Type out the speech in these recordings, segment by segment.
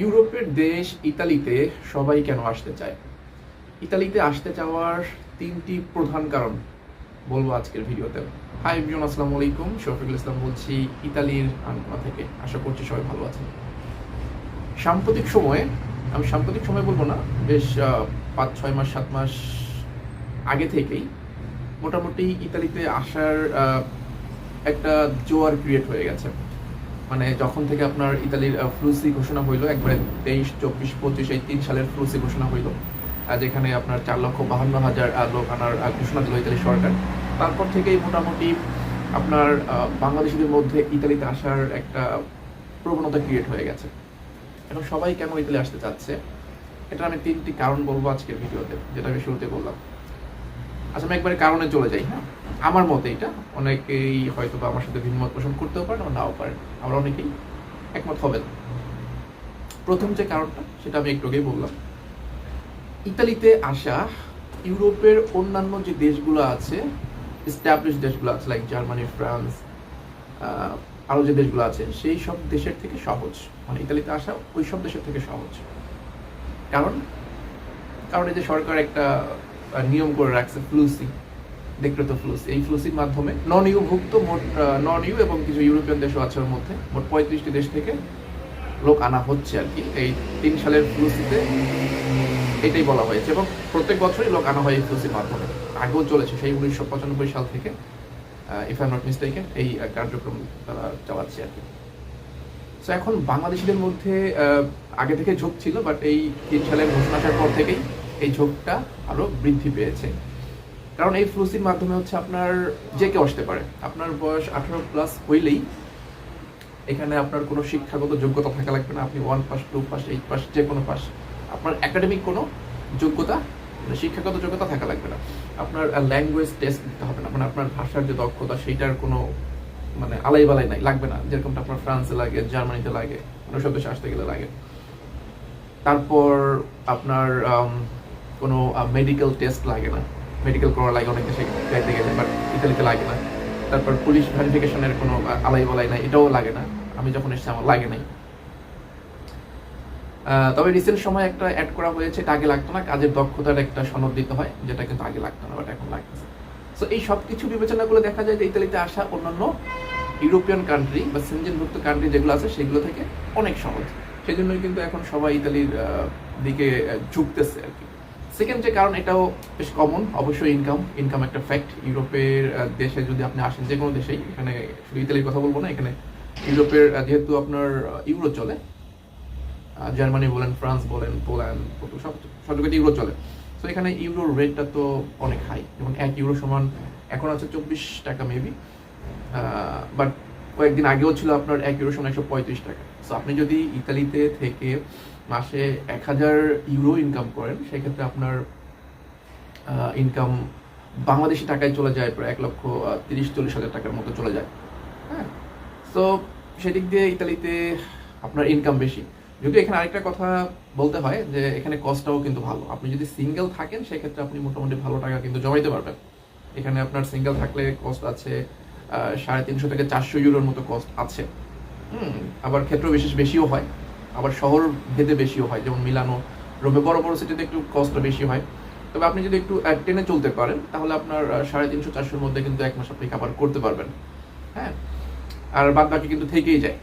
ইউরোপের দেশ ইতালিতে সবাই কেন আসতে চায়? ইতালিতে আসতে চাওয়ার তিনটি প্রধান কারণ বলব আজকের ভিডিওতে। হাই বিজন আসসালামু আলাইকুম। শফিকুল ইসলাম বলছি, ইতালির আনকোনা থেকে। আশা করছি সবাই ভালো আছেন। সাম্প্রতিক সময়ে, আমি সাম্প্রতিক সময় বলব না, বেশ পাঁচ, ছয় মাস, সাত মাস আগে থেকেই মোটামুটি ইতালিতে আসার একটা জোয়ার ক্রিয়েট হয়ে গেছে। মানে যখন থেকে আপনার ইতালির ফ্লুসি ঘোষণা হইল, একবারে তেইশ, চব্বিশ, পঁচিশ, এই তিন সালের ফ্লুসি ঘোষণা হইল যেখানে আপনার চার লক্ষ বাহান্ন হাজার লোক আনার ঘোষণা দিল ইতালি সরকার। তারপর থেকেই মোটামুটি আপনার বাংলাদেশিদের মধ্যে ইতালিতে আসার একটা প্রবণতা ক্রিয়েট হয়ে গেছে। এখন সবাই কেন ইতালি আসতে চাচ্ছে? এটা আমি তিনটি কারণ বলব আজকের ভিডিওতে, যেটা আমি শুরুতে বললাম। আচ্ছা আমি একবারে কারণে চলে যাই হ্যাঁ? আমার মতে এটা। অনেকেই হয়তো বা আমার সাথে ভিন্নমত পোষণ করতেও পারেন নাও পারেন। আমরা অনেকেই একমত হবে না। প্রথম যে কারণটা, সেটা আমি একটু আগেই বললাম। ইতালিতে আসা ইউরোপের অন্যান্য যে দেশগুলো আছে স্ট্যাবলিশ দেশগুলো আছে লাইক জার্মানি ফ্রান্স আরও যে দেশগুলো আছে, সেই সব দেশের থেকে সহজ। মানে ইতালিতে আসা ওই সব দেশের থেকে সহজ। কারণ কারণ এই যে সরকার একটা নিয়ম করে রাখছে ফ্লুসি তো ফ্লুসি এই ফ্লুসির মাধ্যমে নন ইউ ভুক্ত মোট নন ইউ এবং কিছু ইউরোপিয়ান দেশও আছে ওর মধ্যে। মোট পঁয়ত্রিশটি দেশ থেকে লোক আনা হচ্ছে আর কি। এই তিন সালের ফ্লুসিতে এটাই বলা হয়েছে এবং প্রত্যেক বছরই লোক আনা হয় এই ফ্লুসির মাধ্যমে। আগেও চলেছে সেই উনিশশো পঁচানব্বই সাল থেকে ইফ আই নট মিস্টেকেন এই কার্যক্রম তারা চালাচ্ছে আর কি। তো এখন বাংলাদেশিদের মধ্যে আগে থেকে ঝোঁক ছিল বাট এই তিন সালের ঘোষণা আসার পর থেকেই এই ঝোঁকটা আরও বৃদ্ধি পেয়েছে। কারণ এই ফ্লুসির মাধ্যমে হচ্ছে আপনার যে কেউ আসতে পারে, আপনার বয়স আঠারো প্লাস হইলেই এখানে আপনার কোনো শিক্ষাগত যোগ্যতা থাকা লাগবে না। আপনি one pass two pass eight pass যে কোনো পাস আপনার একাডেমিক কোনো যোগ্যতা মানে শিক্ষাগত যোগ্যতা থাকা লাগবে না। আপনার ল্যাঙ্গুয়েজ টেস্ট দিতে হবে না। মানে আপনার ভাষার যে দক্ষতা, সেইটার কোনো মানে আলাই বালাই নাই, লাগবে না। যেরকমটা আপনার ফ্রান্সে লাগে, জার্মানিতে লাগে, অন্য সব দেশে আসতে গেলে লাগে। তারপর আপনার কোনো মেডিকেল টেস্ট লাগে না। মেডিকেল করা লাগে অনেক দেশে যাইতে গেলে বাট ইতালিতে লাগে না। তারপর পুলিশ ভেরিফিকেশনের কোনো আলাই বলাই নাই, এটাও লাগে না। আমি যখন এসেছি, আমার লাগে নাই। তবে রিসেন্ট সময় একটা অ্যাড করা হয়েছে, এটা আগে লাগতো না। কাজের দক্ষতার একটা সনদ দিতে হয়, যেটা কিন্তু আগে লাগতো না বাট এখন লাগতেছে সো এই সব কিছু বিবেচনা করে দেখা যায় যে ইতালিতে আসা অন্যান্য ইউরোপিয়ান কান্ট্রি বা সেনজেনভুক্ত কান্ট্রি যেগুলো আছে, সেগুলো থেকে অনেক সহজ। সেই জন্যই কিন্তু এখন সবাই ইতালির দিকে ঝুঁকতেছে আর কি। সেকেন্ড যে কারণ, এটাও বেশ কমন অবশ্যই ইনকাম ইনকাম একটা ফ্যাক্ট ইউরোপের দেশে যদি আপনি আসেন যে কোনো দেশেই, এখানে শুধু ইতালির কথা বলব না, এখানে ইউরোপের যেহেতু আপনার ইউরো চলে জার্মানি বলেন, ফ্রান্স বলেন, পোল্যান্ড সব সব জায়গাতে ইউরো চলে। তো এখানে ইউরোর রেটটা তো অনেক হাই যেমন এক ইউরো সমান, এখন আছে চব্বিশ টাকা মেবি বাট কয়েকদিন আগেও ছিল আপনার এক ইউরো সমান একশো পঁয়ত্রিশ টাকা। সো আপনি যদি ইতালিতে থেকে মাসে এক হাজার ইউরো ইনকাম করেন, সেক্ষেত্রে আপনার ইনকাম বাংলাদেশি টাকায় চলে যায় প্রায় এক লক্ষ তিরিশ, চল্লিশ হাজার টাকার মতো চলে যায়। হ্যাঁ? তো সেদিক দিয়ে ইতালিতে আপনার ইনকাম বেশি। যদিও এখানে আরেকটা কথা বলতে হয় যে, এখানে কস্টটাও কিন্তু ভালো। আপনি যদি সিঙ্গেল থাকেন, সেক্ষেত্রে আপনি মোটামুটি ভালো টাকা কিন্তু জমাইতে পারবেন। এখানে আপনার সিঙ্গেল থাকলে কস্ট আছে সাড়ে তিনশো থেকে চারশো ইউরোর মতো কস্ট আছে। হুম, আবার ক্ষেত্র বিশেষ বেশিও হয়, আবার শহর ভেদে বেশিও হয়, যেমন মিলানো, রোমে বড় বড় সিটিতে একটু কস্টটা বেশি হয়। তবে আপনি যদি একটু টেনে চলতে পারেন, তাহলে আপনার সাড়ে তিনশো চারশোর মধ্যে কিন্তু এক মাস আপনি কাভার করতে পারবেন হ্যাঁ? আর বাদ বাকি কিন্তু থেকেই যায়।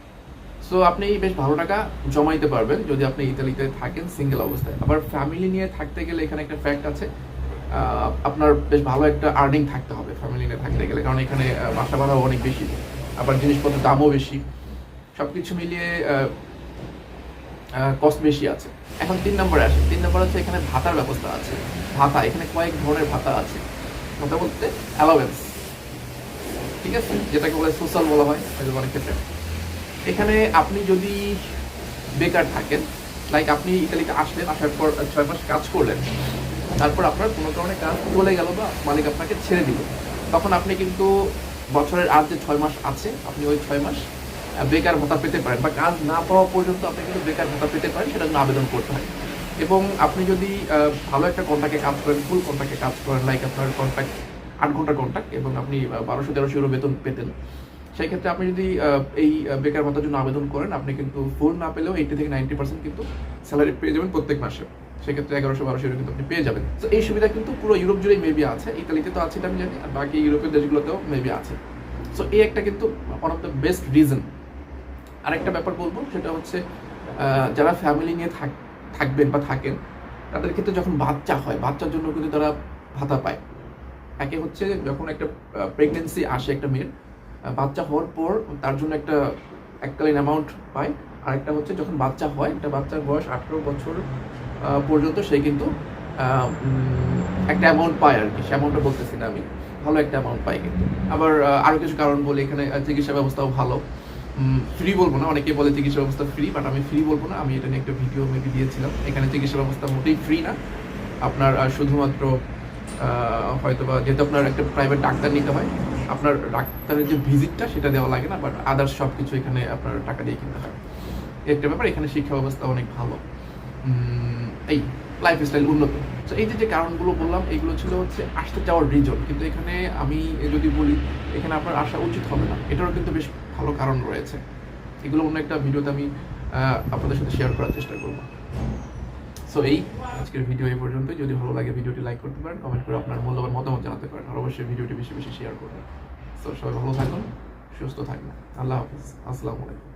সো আপনি বেশ ভালো টাকা জমাইতে পারবেন যদি আপনি ইতালিতে থাকেন সিঙ্গেল অবস্থায়। আবার ফ্যামিলি নিয়ে থাকতে গেলে এখানে একটা ফ্যাক্ট আছে আপনার বেশ ভালো একটা আর্নিং থাকতে হবে ফ্যামিলি নিয়ে থাকতে গেলে, কারণ এখানে বাসা ভাড়াও অনেক বেশি, আবার জিনিসপত্রের দামও বেশি। সবকিছু মিলিয়ে কস্ট বেশি আছে। এখন তিন নম্বরে আসে। তিন নম্বর হচ্ছে এখানে ভাতার ব্যবস্থা আছে। ভাতা, এখানে কয়েক ধরনের ভাতা আছে। ভাতা বলতে অ্যালাওয়েন্স ঠিক আছে? যেটাকে বলে সোশ্যাল বলা হয় অনেক ক্ষেত্রে। এখানে আপনি যদি বেকার থাকেন লাইক আপনি ইতালিতে আসলেন, আসার পর ছয় মাস কাজ করলেন, তারপর আপনার কোনো কারণে কাজ চলে গেল বা মালিক আপনাকে ছেড়ে দিল, তখন আপনি কিন্তু বছরের আর যে ছয় মাস আছে, আপনি ওই ছয় মাস বেকার ভাতা পেতে পারেন বা কাজ না পাওয়া পর্যন্ত আপনি কিন্তু বেকার ভাতা পেতে পারেন সেটা জন্য আবেদন করতে হয় এবং আপনি যদি ভালো একটা কন্ট্রাক্টে কাজ করেন ফুল কন্ট্রাক্টে কাজ করেন লাইক আপনার কন্ট্রাক্ট আট ঘণ্টার কন্ট্রাক্ট এবং আপনি বারোশো, তেরোশো ইউরো বেতন পেতেন সেই ক্ষেত্রে আপনি যদি এই বেকার ভাতার জন্য আবেদন করেন, আপনি কিন্তু ফুল না পেলেও এইটি থেকে নাইনটি পার্সেন্ট কিন্তু স্যালারি পেয়ে যাবেন প্রত্যেক মাসে। সেক্ষেত্রে এগারোশো, বারোশো এরকম কিন্তু আপনি পেয়ে যাবেন। তো এই সুবিধা কিন্তু পুরো ইউরোপ জুড়েই মেবি আছে, ইতালিতে তো আছে আমি জানি, আর বাকি ইউরোপের দেশগুলোতেও মেবি আছে। সো এই একটা কিন্তু one of the best reason আরেকটা ব্যাপার বলব, সেটা হচ্ছে যারা ফ্যামিলি নিয়ে থাক, থাকবেন বা থাকেন, তাদের ক্ষেত্রে যখন বাচ্চা হয়, বাচ্চার জন্য কিন্তু তারা ভাতা পায়। একে হচ্ছে যখন একটা প্রেগনেন্সি আসে একটা মেয়ের বাচ্চা হওয়ার পর তার জন্য একটা এককালীন অ্যামাউন্ট পায়। আর একটা হচ্ছে যখন বাচ্চা হয়, একটা বাচ্চার বয়স আঠেরো বছর পর্যন্ত সে কিন্তু একটা অ্যামাউন্ট পায় আর কি। সে অ্যামাউন্টটা বলতেছি না আমি। ভালো একটা অ্যামাউন্ট পাই কিন্তু। আবার আরও কিছু কারণ বলি, এখানে চিকিৎসা ব্যবস্থাও ভালো। ফ্রি বলব না অনেকে বলে চিকিৎসা ব্যবস্থা ফ্রি বাট আমি ফ্রি বলব না। আমি এটা নিয়ে একটা ভিডিও মেবি দিয়েছিলাম। এখানে চিকিৎসা ব্যবস্থা মোটেই ফ্রি না। আপনার শুধুমাত্র হয়তো বা যেহেতু আপনার একটা প্রাইভেট ডাক্তার নিতে হয়, আপনার ডাক্তারের যে ভিজিটটা সেটা দেওয়া লাগে না বাট আদার্স সব কিছু এখানে আপনার টাকা দিয়ে কিনতে হয়। একটা ব্যাপার, এখানে শিক্ষা ব্যবস্থা অনেক ভালো। এই লাইফ স্টাইল উন্নত। তো এই যে যে কারণগুলো বললাম, এগুলো ছিল হচ্ছে আসতে চাওয়ার রিজন কিন্তু এখানে আমি যদি বলি, এখানে আপনার আসা উচিত হবে না। এটারও কিন্তু বেশ ভালো কারণ রয়েছে। এগুলো অন্য একটা ভিডিওতে আমি আপনাদের সাথে শেয়ার করার চেষ্টা করব। সো এই আজকের ভিডিও এই পর্যন্তই। যদি ভালো লাগে ভিডিওটি লাইক করতে পারেন কমেন্ট করে আপনার মূল্যবান মতামত জানাতে পারেন। আর অবশ্যই ভিডিওটি বেশি বেশি শেয়ার করবেন। সো সবাই ভালো থাকুন, সুস্থ থাকবেন আল্লাহ হাফিজ। আসসালামু আলাইকুম।